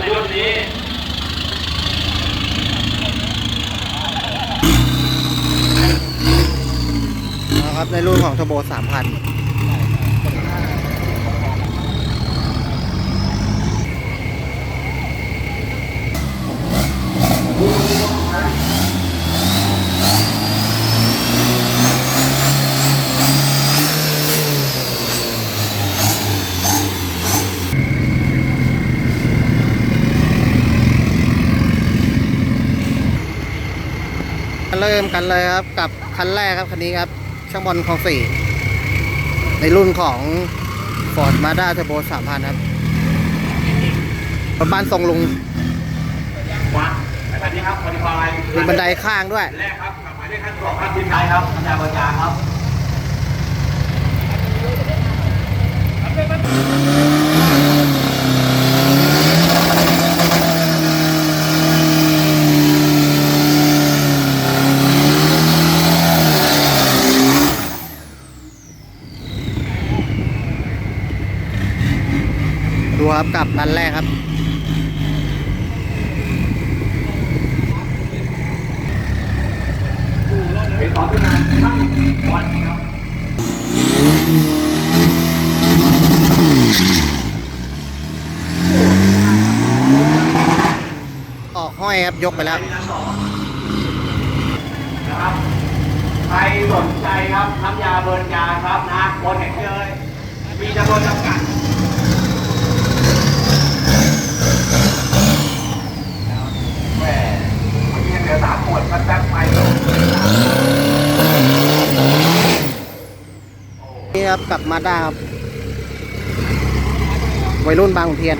ในรุ่นนี้นะครับในรุ่นของ Turbo 3,000 เริ่มกันเลยครับ กับคันแรกครับคันนี้ครับ ช่างบอลคลองสี่ในรุ่นของ Ford Mazda Turbo 3,000 ครับรถบ้านทรงลุงวัดอันนี้ครับคอดิฟายมีบันไดข้างด้วย แรกครับกับหมายเลขขั้นสองครับทีมไทยครับอาจารย์เบอร์จาครับ ครับกับคันแรกครับเป็นต่อขึ้นมาช่างวันครับออกห้อยครับ ยกไปแล้วนะครับใครสนใจครับน้ำยาเบิร์นยาครับนะบนเห็นเลยมีจำนวนจำกัดแหมเมื่อกี้ยังเหลือสามขวดมันแป๊บไป นี่ ครับกับมาด้าครับวัยรุ่นบางขุนเทียน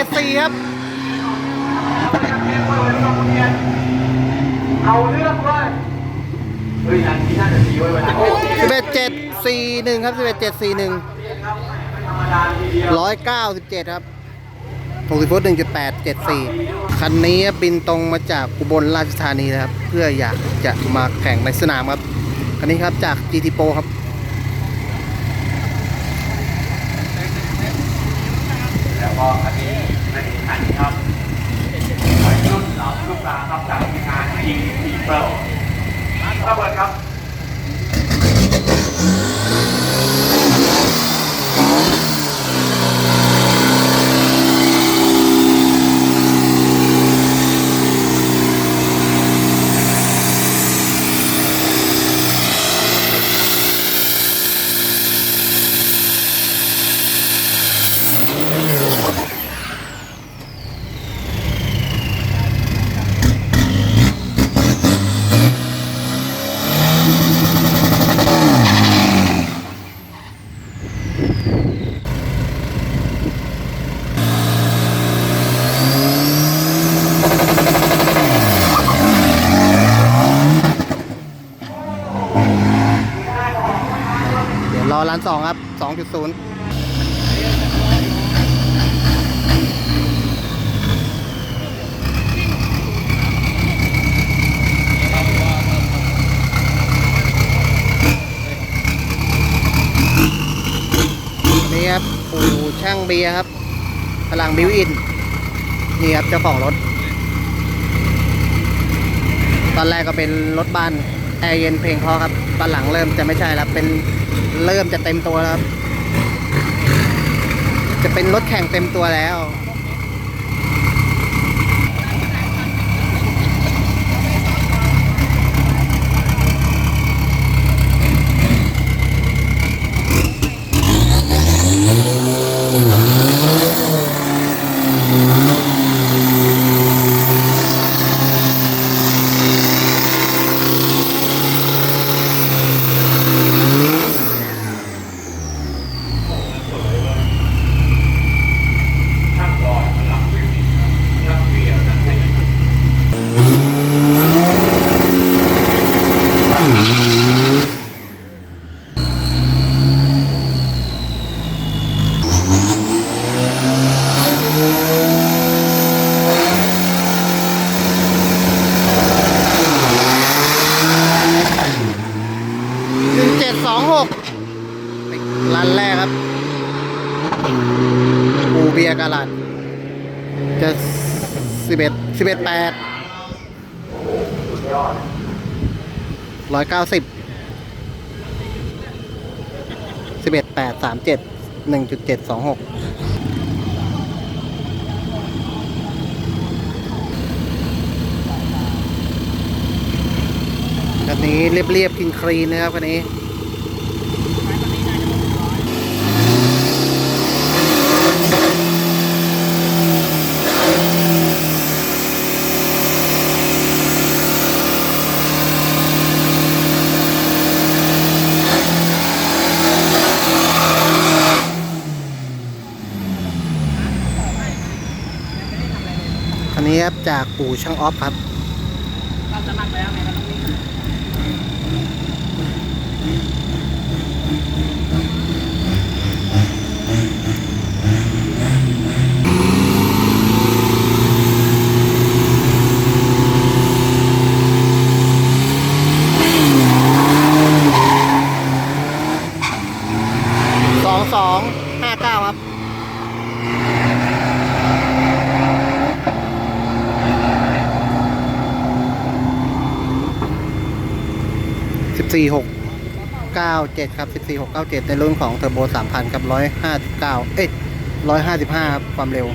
1874 ครับเอาเรื่องเลยเฮ้ยอันนี้น่าจะดีไว้เวลา11741 ครับ 11741ไม่ธรรมดาทีเดียว197 ครับ60ฟุต1.874 คันนี้บินตรงมาจากอุบลราชธานีนะครับ เพื่ออยากจะมาแข่งในสนามครับ คันนี้ครับจาก GT Pro ครับ แล้วก็อันนี้ในขันครับวัยรุ่นเราลูกหลานครับจากทีมงานยิงทีเปิลระเบิดครับ เดี๋ยว ร้านสองครับ2.0นี่ครับปู่ช่างเบียร์ครับ พลังบิวอิน นี่ครับเจ้าของรถ ตอนแรกก็เป็นรถบ้าน แอร์เย็นเพลงเพอครับตอนหลังเริ่มจะไม่ใช่แล้วเป็นเริ่มจะเต็มตัวแล้วจะเป็นรถแข่งเต็มตัวแล้ว อูเบียกาลัดจะสิบเอ็ดสิบเอ็ดแปดร้อยเก้าสิบสิบเอ็ดแปดสามเจ็ดหนึ่งจุดเจ็ดสองหกคันนี้เรียบๆกินครีนนะครับคันนี้ คันนี้ครับจากปู่ช่างออฟครับ 14697 ครับ 14697 ในรุ่นของเทอร์โบ 3000 ครับ 159 เอ๊ะ155 ครับ ความเร็ว